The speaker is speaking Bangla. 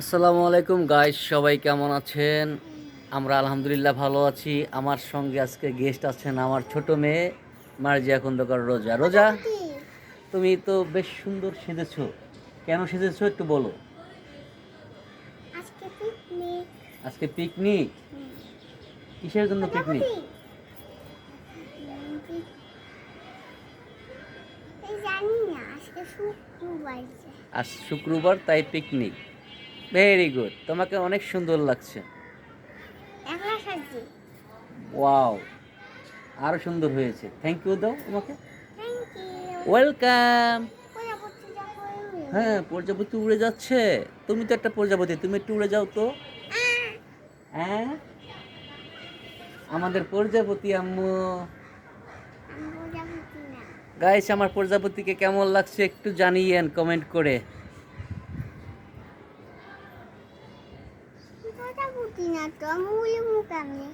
আসসালামু আলাইকুম গাইস সবাই কেমন আছেন? আমরা আলহামদুলিল্লাহ ভালো আছি। আমার সঙ্গে আজকে গেস্ট আছেন আমার ছোট মেয়ে মার্জিয়া খন্দকার রোজা। রোজা তুমি তো বেশ সুন্দর সেজেছো। কেন সেজেছো একটু বলো। আজকে পিকনিক কিসের জন্য পিকনিক। আজ শুক্রবার তাই পিকনিক ভেরি গুড তোমাকে অনেক সুন্দর লাগছে। ওয়াও আরও সুন্দর হয়েছে। থ্যাংক ইউ দাও তোমাকে। ওয়েলকাম হ্যাঁ প্রজাপতি উড়ে যাচ্ছে। তুমি তো একটা প্রজাপতি তুমি একটু উড়ে যাও তো। হ্যাঁ? আমাদের প্রজাপতি আম্মু। আমি গাইস আমার প্রজাপতিকে কেমন লাগছে একটু জানিয়েন কমেন্ট করে। 쳐다보지 나 너무 훌륭감네